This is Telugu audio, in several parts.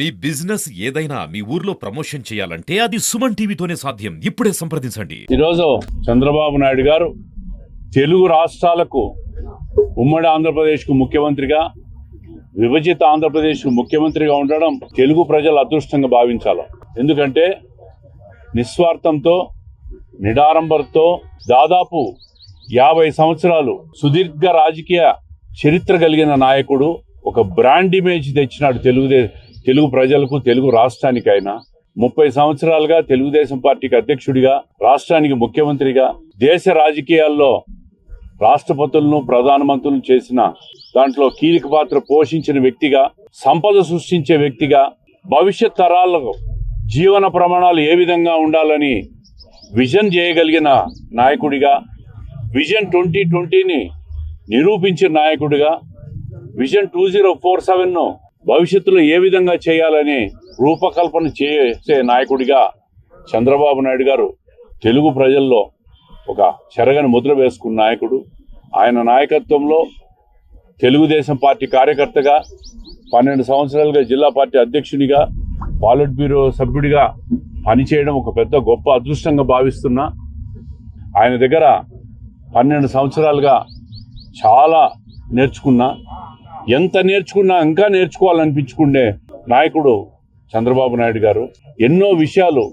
మీ బిజినెస్ ఏదైనా మీ ఊర్లో ప్రమోషన్ చేయాలంటే అది సుమన్ టీవీతోనే సాధ్యం. ఇప్పుడే సంప్రదించండి. ఈరోజు చంద్రబాబు నాయుడు గారు తెలుగు రాష్ట్రాలకు ఉమ్మడి ఆంధ్రప్రదేశ్కు ముఖ్యమంత్రిగా విభజిత ఆంధ్రప్రదేశ్కు ముఖ్యమంత్రిగా ఉండడం తెలుగు ప్రజలు అదృష్టంగా భావించాలి. ఎందుకంటే నిస్వార్థంతో నిడారంభంతో దాదాపు యాభై సంవత్సరాలు సుదీర్ఘ రాజకీయ చరిత్ర కలిగిన నాయకుడు ఒక బ్రాండ్ ఇమేజ్ తెచ్చినాడు తెలుగుదే తెలుగు ప్రజలకు తెలుగు రాష్ట్రానికైనా ముప్పై సంవత్సరాలుగా తెలుగుదేశం పార్టీకి అధ్యక్షుడిగా రాష్ట్రానికి ముఖ్యమంత్రిగా దేశ రాజకీయాల్లో రాష్ట్రపతులను ప్రధానమంత్రులను చేసిన దాంట్లో కీలక పాత్ర పోషించిన వ్యక్తిగా సంపద సృష్టించే వ్యక్తిగా భవిష్యత్ తరాలకు జీవన ప్రమాణాలు ఏ విధంగా ఉండాలని విజన్ చేయగలిగిన నాయకుడిగా విజన్ ట్వంటీ ట్వంటీని నిరూపించిన నాయకుడిగా విజన్ టూ జీరో ఫోర్ సెవెన్ను భవిష్యత్తులో ఏ విధంగా చేయాలని రూపకల్పన చేసే నాయకుడిగా చంద్రబాబు నాయుడు గారు తెలుగు ప్రజల్లో ఒక చెరగని ముద్ర వేసుకున్న నాయకుడు. ఆయన నాయకత్వంలో తెలుగుదేశం పార్టీ కార్యకర్తగా పన్నెండు సంవత్సరాలుగా జిల్లా పార్టీ అధ్యక్షునిగా పాలిట్ బ్యూరో సభ్యుడిగా పనిచేయడం ఒక పెద్ద గొప్ప అదృష్టంగా భావిస్తున్నా. ఆయన దగ్గర పన్నెండు సంవత్సరాలుగా చాలా నేర్చుకున్నా. ఎంత నేర్చుకున్నా ఇంకా నేర్చుకోవాలనిపించుకునే నాయకుడు చంద్రబాబు నాయుడు గారు ఎన్నో విషయాలు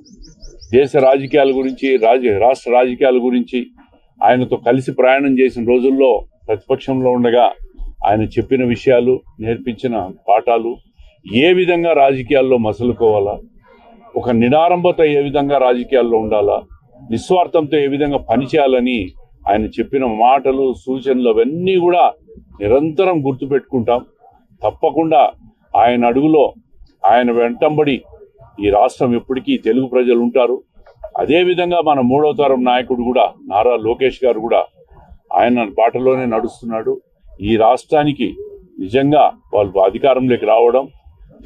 దేశ రాజకీయాల గురించి రాజ రాష్ట్ర రాజకీయాల గురించి ఆయనతో కలిసి ప్రయాణం చేసిన రోజుల్లో ప్రతిపక్షంలో ఉండగా ఆయన చెప్పిన విషయాలు నేర్పించిన పాఠాలు ఏ విధంగా రాజకీయాల్లో మసలుకోవాలా ఒక నిడారంభత ఏ విధంగా రాజకీయాల్లో ఉండాలా నిస్వార్థంతో ఏ విధంగా పనిచేయాలని ఆయన చెప్పిన మాటలు సూచనలు అవన్నీ కూడా నిరంతరం గుర్తుపెట్టుకుంటాం. తప్పకుండా ఆయన అడుగులో ఆయన వెంటంబడి ఈ రాష్ట్రం ఎప్పటికీ తెలుగు ప్రజలు ఉంటారు. అదేవిధంగా మన మూడో తరం నాయకుడు కూడా నారా లోకేష్ గారు కూడా ఆయన బాటలోనే నడుస్తున్నాడు. ఈ రాష్ట్రానికి నిజంగా వాళ్ళు అధికారంలోకి రావడం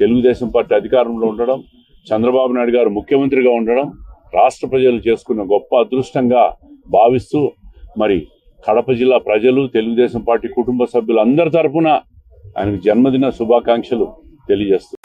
తెలుగుదేశం పార్టీ అధికారంలో ఉండడం చంద్రబాబు నాయుడు గారు ముఖ్యమంత్రిగా ఉండడం రాష్ట్ర ప్రజలు చేసుకున్న గొప్ప అదృష్టంగా భావిస్తూ మరి కడప జిల్లా ప్రజలు తెలుగుదేశం పార్టీ కుటుంబ సభ్యులు అందరి తరఫున ఆయనకు జన్మదిన శుభాకాంక్షలు తెలియజేస్తున్నారు